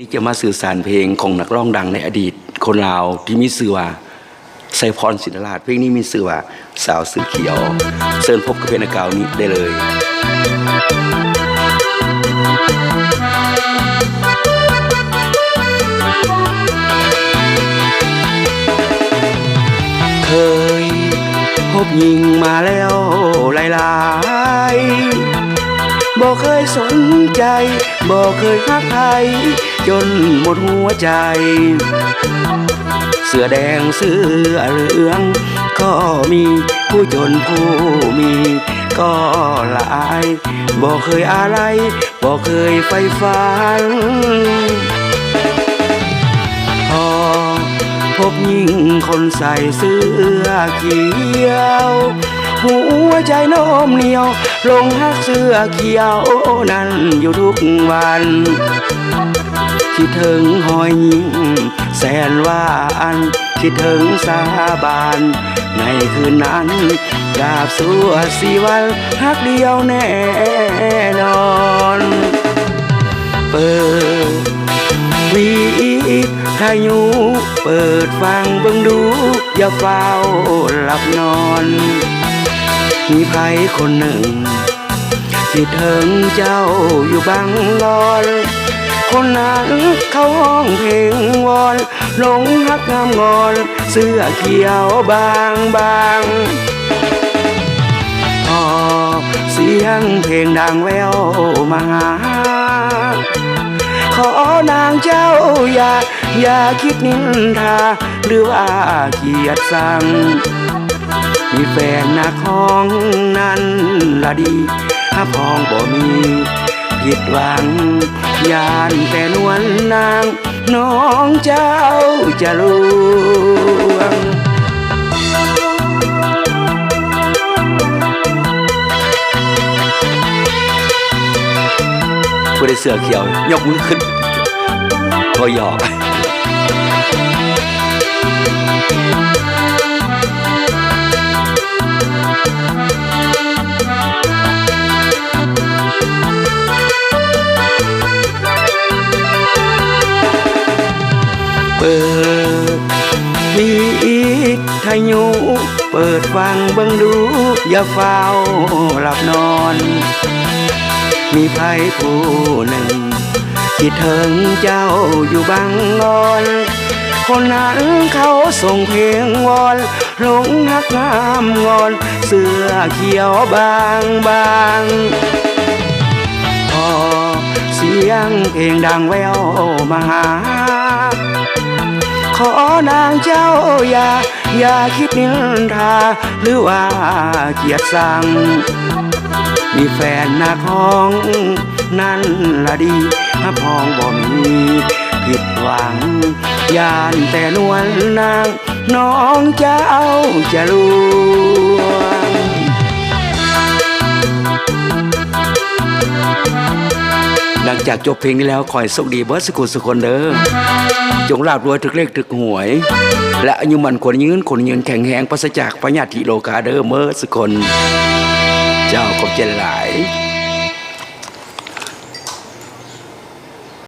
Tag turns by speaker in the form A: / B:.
A: นี่จะมาสื่อสารเพลงของนักร้องดังในอดีตคนลาวที่มีชื่อว่าไซพรศิลราชเพลงนี้มีชื่อว่าสาวสือเขียวเชิญพบกับเพลงกาวนี้ได้เลยเคยพบหญิงมาแล้วหลายๆบ่เคยสนใจบ่เคยฮักใคร จนหมดหัวใจ เสื้อแดงเสื้อเหลือง ก็มีผู้จนผู้มีก็หลายบ่เคยอะไรบ่เคยไฟฝันพอพบหญิงคนใส่เสื้อเขียวหัวใจโน้มเหนียว ลงฮักเสื้อเขียวนั้นอยู่ทุกวัน คิดถึงหอยยิ้มแสนหวานคิดถึงสาบาน ในคืนนั้นกราบสัวสีวันฮักเดียวแน่นอนเปิดวีทายุเปิดฟังเบิ่งดู อย่าเฝ้าหลับนอน มีไผคนหนึ่ง ที่เถิงเจ้าอยู่บังลอน คนนั้นเขาห้องเพลงวอนหลงฮักงามงอน เสื้อเขียวบางบางพอเสียงเพลงดังแววมาหาขอนางเจ้าอย่าอย่าคิดนินทา หรือว่าเกียดสังมีแฟนนักห้องนั้นละดีถ้าพองบ่มี ผิดหวังยานแต่นวลนาง น้องเจ้าจะลวงผู้ได้เสือเขียวยกมือขึ้นพอหยอก เปิดมีทายุเปิดฟังเบิ่งดู อย่าเฝ้าหลับนอน มีไผผู้หนึ่งคิดถึงเจ้าอยู่บางงอน คนนั้นเขาส่งเพลงวอนหลงฮักงามงอน เสื้อเขียวบางบางพอเสียงเพลงดังแววมาหา ขอนางเจ้าอย่าอย่าคิดนินทาหรือว่าเกียดสังมีแฟนนักห้องนั่นละดีถ้าพองบ่มีผิดหวังยานแต่นวลนางน้องเจ้าจะล หลังจากจบเพลงนี้แล้วขอให้โชคดีเบิร์ดสกุลสุคนเด้อจงราบรวยถึกเลขถึกหวย และอายุมันคนยืนคนยืนแข็งแหงปราศจากพญาธิโลกาเด้อเมื่อสกคน เจ้าขอบใจหลาย